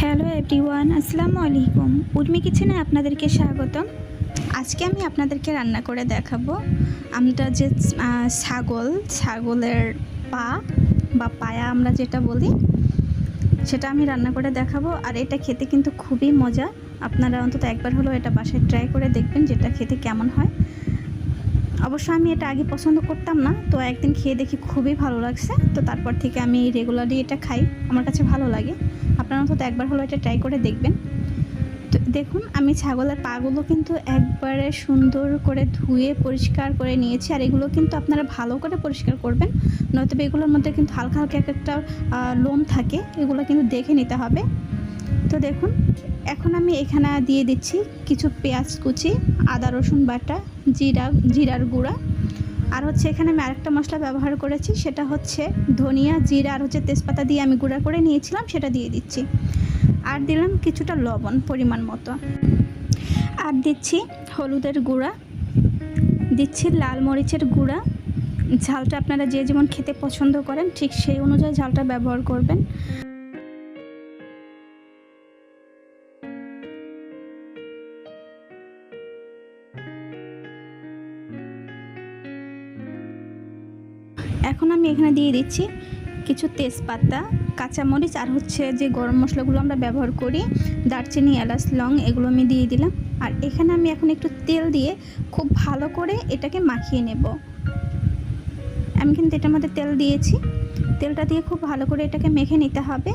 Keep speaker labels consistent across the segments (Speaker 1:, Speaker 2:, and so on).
Speaker 1: Hello everyone আসসালামু আলাইকুম। উর্মি কিচেনে আপনাদেরকে স্বাগতম। আজকে আমি আপনাদেরকে রান্না করে দেখাবো আমরা যে ছাগল, ছাগলের পা বা পায়া আমরা যেটা বলি, সেটা আমি রান্না করে দেখাবো। আর এটা খেতে কিন্তু খুবই মজা। আপনারা অন্তত একবার হলেও এটা বাসায় ট্রাই করে দেখবেন যেটা খেতে কেমন হয়। অবশ্য আমি এটা আগে পছন্দ করতাম না, তো একদিন খেয়ে দেখি খুবই ভালো লাগছে। তো তারপর থেকে আমি রেগুলারলি এটা খাই, আমার কাছে ভালো লাগে। আপনারা অন্তত একবার হলো এটা ট্রাই করে দেখবেন। তো দেখুন, আমি ছাগলের পাগুলো কিন্তু একবারে সুন্দর করে ধুয়ে পরিষ্কার করে নিয়েছি, আর এগুলো কিন্তু আপনারা ভালো করে পরিষ্কার করবেন। নয়তো এগুলোর মধ্যে কিন্তু হালকা হালকা এক একটা লোম থাকে, এগুলো কিন্তু দেখে নিতে হবে। তো দেখুন এখন আমি এখানে দিয়ে দিচ্ছি কিছু পেঁয়াজ কুচি, আদা রসুন বাটা, জিরা, জিরার গুঁড়া। আর হচ্ছে এখানে আমি আরেকটা মশলা ব্যবহার করেছি, সেটা হচ্ছে ধনিয়া, জিরা আর হচ্ছে তেজপাতা দিয়ে আমি গুঁড়া করে নিয়েছিলাম, সেটা দিয়ে দিচ্ছি। আর দিলাম কিছুটা লবণ পরিমাণ মতো। আর দিচ্ছি হলুদের গুঁড়া, দিচ্ছি লাল মরিচের গুঁড়া। ঝালটা আপনারা যে যেমন খেতে পছন্দ করেন, ঠিক সেই অনুযায়ী ঝালটা ব্যবহার করবেন। এখন আমি এখানে দিয়ে দিচ্ছি কিছু তেজপাতা, কাঁচামরিচ আর হচ্ছে যে গরম মশলাগুলো আমরা ব্যবহার করি, দারচিনি, এলাচ, লং, এগুলো আমি দিয়ে দিলাম। আর এখানে আমি এখন একটু তেল দিয়ে খুব ভালো করে এটাকে মাখিয়ে নেব। আমি কিন্তু এটার মধ্যে তেল দিয়েছি। তেলটা দিয়ে খুব ভালো করে এটাকে মেখে নিতে হবে।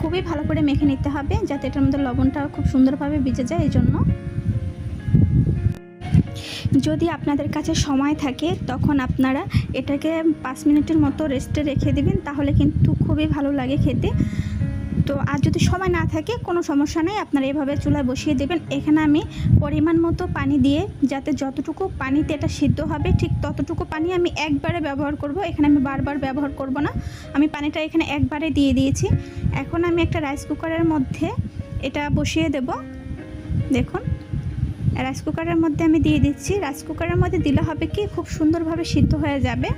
Speaker 1: খুবই ভালো করে মেখে নিতে হবে যাতে এটার মধ্যে লবণটা খুব সুন্দরভাবে ভিজে যায়, এই জন্য। যদি আপনাদের কাছে সময় থাকে, তখন আপনারা এটাকে পাঁচ মিনিটের মতো রেস্টে রেখে দেবেন, তাহলে কিন্তু খুবই ভালো লাগে খেতে। তো আর যদি সময় না থাকে, কোনো সমস্যা নেই, আপনারা এভাবে চুলায় বসিয়ে দেবেন। এখানে আমি পরিমাণ মতো পানি দিয়ে, যাতে যতটুকু পানিতে এটা সিদ্ধ হবে, ঠিক ততটুকু পানি আমি একবারে ব্যবহার করব। এখানে আমি বারবার ব্যবহার করব না। আমি পানিটা এখানে একবারে দিয়ে দিয়েছি। এখন আমি একটা রাইস কুকারের মধ্যে এটা বসিয়ে দেব। দেখুন। রাইস কুকারের মধ্যে আমি দিয়ে দিচ্ছি। রাইস কুকারের মধ্যে দিলে হবে কি, খুব সুন্দরভাবে সিদ্ধ হয়ে যাবে।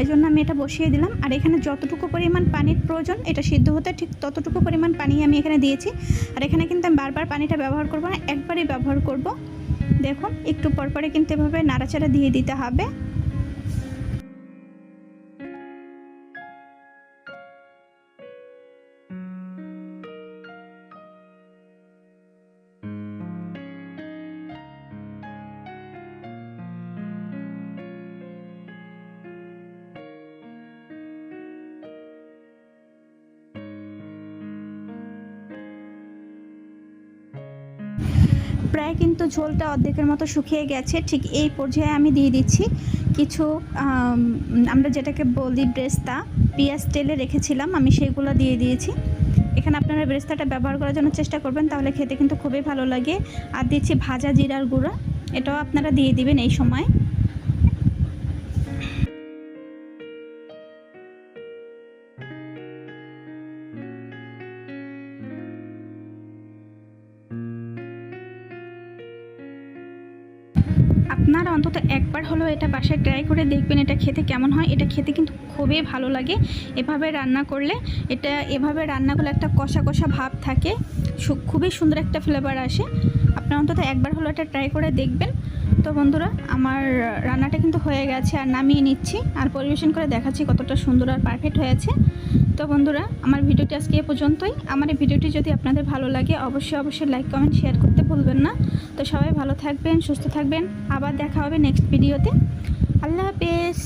Speaker 1: এই জন্য আমি এটা বসিয়ে দিলাম। আর এখানে যতটুকু পরিমাণ পানির প্রয়োজন, এটা সিদ্ধ হতে ঠিক ততটুকু পরিমাণ পানি আমি এখানে দিয়েছি। আর এখানে কিন্তু আমি বারবার পানিটা ব্যবহার করব না, একবারই ব্যবহার করব। দেখুন, একটু পরপরে কিন্তু এভাবে নাড়াচাড়া দিয়ে দিতে হবে। প্রায় কিন্তু ঝোলটা অর্ধেকের মতো শুকিয়ে গেছে। ঠিক এই পর্যায়ে আমি দিয়ে দিচ্ছি কিছু আমরা যেটাকে বলি ব্রেস্তা, পেঁয়াজ তেলে রেখেছিলাম, আমি সেইগুলো দিয়ে দিয়েছি। এখানে আপনারা ব্রেস্তাটা ব্যবহার করার জন্য চেষ্টা করবেন, তাহলে খেতে কিন্তু খুবই ভালো লাগে। আর দিচ্ছি ভাজা জিরার গুঁড়া, এটাও আপনারা দিয়ে দিবেন এই সময়। আপনারা অন্তত একবার হলেও এটা বাসায় ট্রাই করে দেখবেন এটা খেতে কেমন হয়। এটা খেতে কিন্তু খুবই ভালো লাগে। এভাবে রান্না করলে এটা, এভাবে রান্না করলে একটা কষা কষা ভাব থাকে। খুবই সুন্দর একটা ফ্লেভার আসে। আপনারা অন্তত একবার হলেও এটা ট্রাই করে দেখবেন। তো বন্ধুরা, আমার রান্নাটা কিন্তু হয়ে গেছে আর নামিয়ে নিচ্ছি। আর পরিবেশন করে দেখাচ্ছি কতটা সুন্দর আর পারফেক্ট হয়েছে। তো বন্ধুরা, আমার ভিডিওটি আজকে এ পর্যন্তই। আমার এই ভিডিওটি যদি আপনাদের ভালো লাগে, অবশ্যই অবশ্যই লাইক, কমেন্ট, শেয়ার করতে ভুলবেন না। তো সবাই ভালো থাকবেন, সুস্থ থাকবেন। আবার দেখা হবে নেক্সট ভিডিওতে। আল্লাহ হাফেজ।